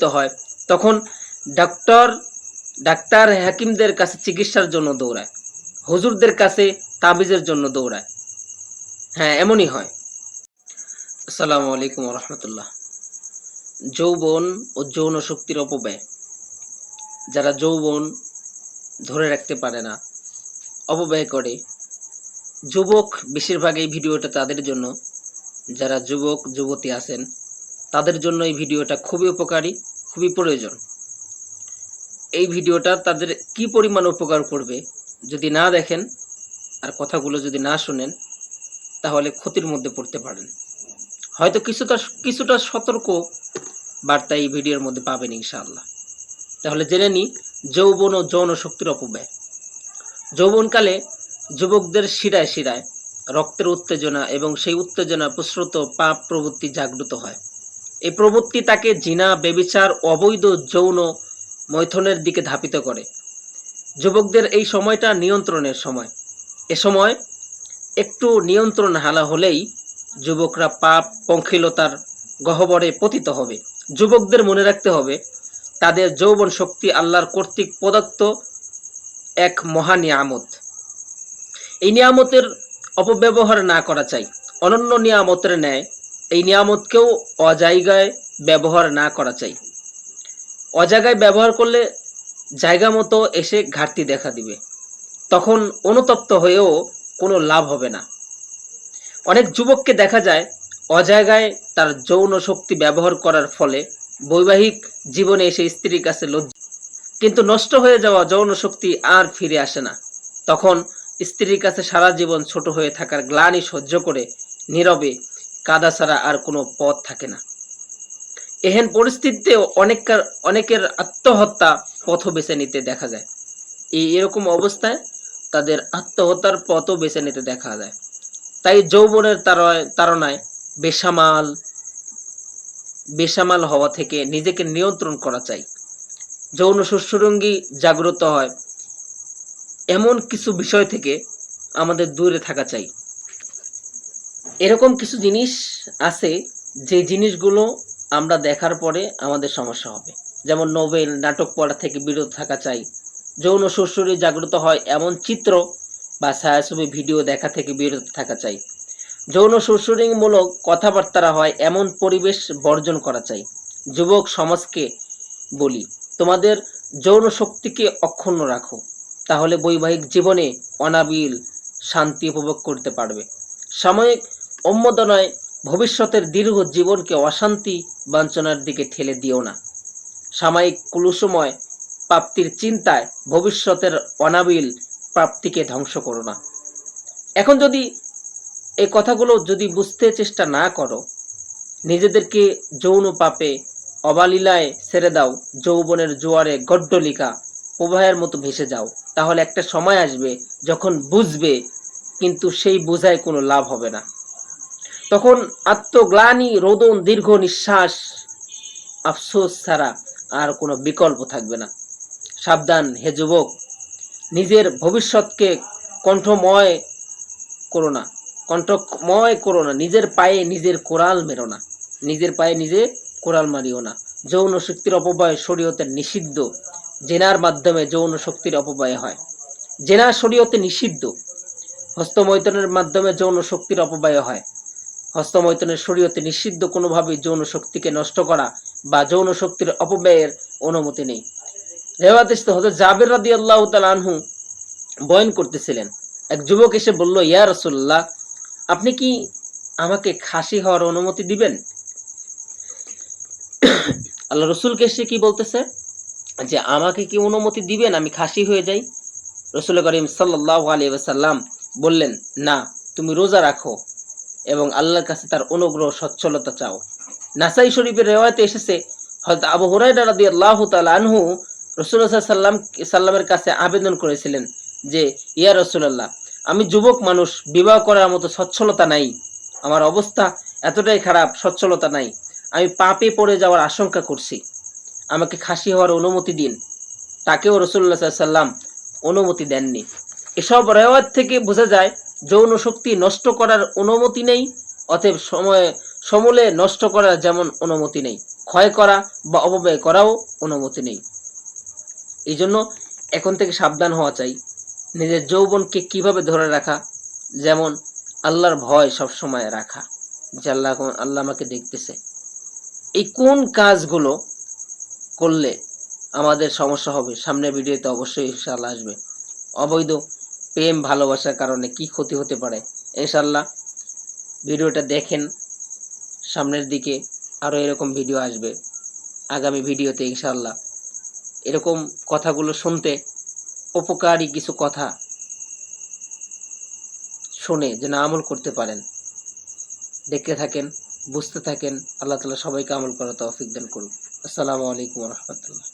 দিতে হয়। তখন ডক্টর ডাক্তার হাকিমদের কাছে চিকিৎসার জন্য দৌড়ায়। হুজুরদের কাছে তাবিজের জন্য দৌড়ায়। হ্যাঁ এমনই হয়। আসসালামু আলাইকুম রহমতুল্লাহ যৌবন ও যৌন শক্তির অপব্যয়। যারা যৌবন ধরে রাখতে পারে না, অপব্যয় করে। যুবক, বেশিরভাগ এই ভিডিওটা তাদের জন্য। যারা যুবক, যুবতী আছেন, তাদের জন্য এই ভিডিওটা খুবই উপকারী। খুবই প্রয়োজন। এই ভিডিওটা তাদের কি পরিমাণ উপকার করবে যদি না দেখেন আর কথাগুলো যদি না শুনেন, তাহলে ক্ষতির মধ্যে পড়তে পারেন। হয়তো কিছুটা কিছুটা সতর্ক বার্তা এই ভিডিওর মধ্যে পাবেন ইনশাআল্লাহ। তাহলে জেনে নিই, যৌবন ও যৌন শক্তির অপব্যয়। যৌবনকালে যুবকদের শিরায় শিরায় রক্তের উত্তেজনা এবং সেই উত্তেজনা প্রসৃত পাপ প্রবৃত্তি জাগ্রত হয়। এই প্রবৃত্তি তাকে জিনা, বেবিচার, অবৈধ যৌন মৈথনের দিকে ধাপিত করে। যুবকদের এই সময়টা নিয়ন্ত্রণের সময়। এ সময় একটু নিয়ন্ত্রণ হালা হলেই যুবকরা পাপ, পঙ্খিলতার গহ্বরে পতিত হবে। যুবকদের মনে রাখতে হবে, তাদের যৌবন শক্তি আল্লাহর কর্তৃক প্রদত্ত এক মহা নিয়ামত। এই নিয়ামতের অপব্যবহার না করা চাই। অনন্য নিয়ামতের ন্যায় এই নিয়ামতকেও অজায়গায় ব্যবহার না করা চাই। অজায়গায় ব্যবহার করলে জায়গা মতো এসে ঘাটতি দেখা দিবে। তখন অনুতপ্ত হয়েও কোনো লাভ হবে না। অনেক যুবককে দেখা যায় অজায়গায় তার যৌন শক্তি ব্যবহার করার ফলে বৈবাহিক জীবনে এসে স্ত্রীর কাছে লজ্জা কিন্তু নষ্ট হয়ে যাওয়া যৌন শক্তি আর ফিরে আসে না। তখন স্ত্রীর কাছে সারা জীবন ছোট হয়ে থাকার গ্লানি সহ্য করে নীরবে কাদা ছাড়া আর কোনো পথ থাকে না। এহেন পরিস্থিতিতে অনেককার অনেকের আত্মহত্যা পথ বেছে নিতে দেখা যায়। এই এরকম অবস্থায় তাদের আত্মহত্যার পথও বেছে নিতে দেখা যায়। তাই যৌবনের তাড়নায় বেসামাল বেসামাল হওয়া থেকে নিজেকে নিয়ন্ত্রণ করা চাই। যৌন সুস্থরঙ্গী জাগ্রত হয়। এমন কিছু বিষয় থেকে আমাদের দূরে থাকা চাই। এরকম কিছু জিনিস আছে যে জিনিসগুলো আমরা দেখার পরে আমাদের সমস্যা হবে। যেমন নোবেল নাটক পড়া থেকে বিরত থাকা চাই। যৌন সুরসুরি জাগ্রত হয় এমন চিত্র বা ছায়াছবি ভিডিও দেখা থেকে বিরত থাকা চাই। যৌন সুরসুরিমূলক কথাবার্তা হয় এমন পরিবেশ বর্জন করা চাই। যুবক সমাজকে বলি, তোমাদের যৌন শক্তিকে অক্ষুণ্ণ রাখো। তাহলে বৈবাহিক জীবনে অনাবিল শান্তি উপভোগ করতে পারবে। সাময়িক উন্মোদনায় ভবিষ্যতের দীর্ঘ জীবনকে অশান্তি বাঞ্ছনার দিকে ঠেলে দিও না। সাময়িক কুলুসময় প্রাপ্তির চিন্তায় ভবিষ্যতের অনাবিল প্রাপ্তিকে ধ্বংস করো না। এখন যদি এই কথাগুলো যদি বুঝতে চেষ্টা না করো, নিজেদেরকে যৌন পাপে অবালীলায় ছেড়ে দাও, যৌবনের জোয়ারে গড্ডলিকা, প্রবাহের মতো ভেসে যাও, তাহলে একটা সময় আসবে যখন বুঝবে কিন্তু সেই বোঝায় কোনো লাভ হবে না। তখন আত্মগ্লানি, রোদন, দীর্ঘ নিঃশ্বাস, আফসোস ছাড়া আর কোনো বিকল্প থাকবে না। সাবধান, হে যুবক, নিজের ভবিষ্যৎকে কণ্ঠময় করো না। কণ্ঠময় করো না। নিজের পায়ে নিজের কোরাল মেরো না। নিজের পায়ে নিজে কোরাল মারিও না। যৌন শক্তির অপব্যয় শরীয়তে নিষিদ্ধ। জেনার মাধ্যমে যৌন শক্তির অপব্যয় হয়। জেনা শরীয়তে নিষিদ্ধ। হস্তমৈথনের মাধ্যমে যৌন শক্তির অপব্যয় হয়। হস্তমৈথনের শরীয়তে নিষিদ্ধ কোনোভাবেই যৌন শক্তিকে নষ্ট করা বা যৌন শক্তির অপব্যয়ের অনুমতি নেই। রেওয়াতিস্ত হজরত জাবের রাদি আল্লাহ আনহু বয়ন করতেছিলেন। এক যুবক এসে বলল, ইয়া রসুল্লাহ আপনি কি আমাকে খাসি হওয়ার অনুমতি দিবেন? আল্লাহ রসুলকে এসে কি বলতেছে? যে, আমাকে কি অনুমতি দিবেন? আমি খাসি হয়ে যাই? রসুল করিম সাল্লাহ আলী সাল্লাম বললেন, না, তুমি রোজা রাখো এবং আল্লাহর কাছে তার অনুগ্রহ, সচ্ছলতা চাও। নাসাই শরীফের রেওয়ায়তে এসেছে হয়তো আবু হুরাইরা রাদি আল্লাহ আনহু রসুল্লাহ সাল্লাম সাল্লামের কাছে আবেদন করেছিলেন যে, ইয়া রসুল্লাহ আমি যুবক মানুষ, বিবাহ করার মতো সচ্ছলতা নাই। আমার অবস্থা এতটাই খারাপ, সচ্ছলতা নাই। আমি পাপে পড়ে যাওয়ার আশঙ্কা করছি। আমাকে খাসি হওয়ার অনুমতি দিন। তাকেও রসুল্লাহ সাল্লাম অনুমতি দেননি। এসব রেওয়াজ থেকে বোঝা যায়, যৌন শক্তি নষ্ট করার অনুমতি নেই, অতএব সময়ে, সমূলে নষ্ট করার যেমন অনুমতি নেই। ক্ষয় করা বা অপব্যয় করাও অনুমতি নেই। এই জন্য এখন থেকে সাবধান হওয়া চাই। নিজের যৌবনকে কীভাবে ধরে রাখা? যেমন, আল্লাহর ভয় সবসময় রাখা, যে আল্লাহ আল্লাহ আমাকে দেখতেছে। এই কোন কাজগুলো করলে আমাদের সমস্যা হবে? সামনের ভিডিওতে অবশ্যই ইনশাআল্লাহ আসবে। অবৈধ প্রেম ভালোবাসার কারণে কি ক্ষতি হতে পারে? ইনশাআল্লাহ ভিডিওটা দেখেন, সামনের দিকে আরও এরকম ভিডিও আসবে আগামী ভিডিওতে ইনশাল্লাহ এরকম কথাগুলো শুনতে উপকারী কিছু কথা শুনে যেন আমল করতে পারেন। দেখতে থাকেন, বুঝতে থাকেন, আল্লাহ তালা সবাইকে আমল করা তৌফিক দান করুন আসসালামু আলাইকুম রহমতুল্লাহ।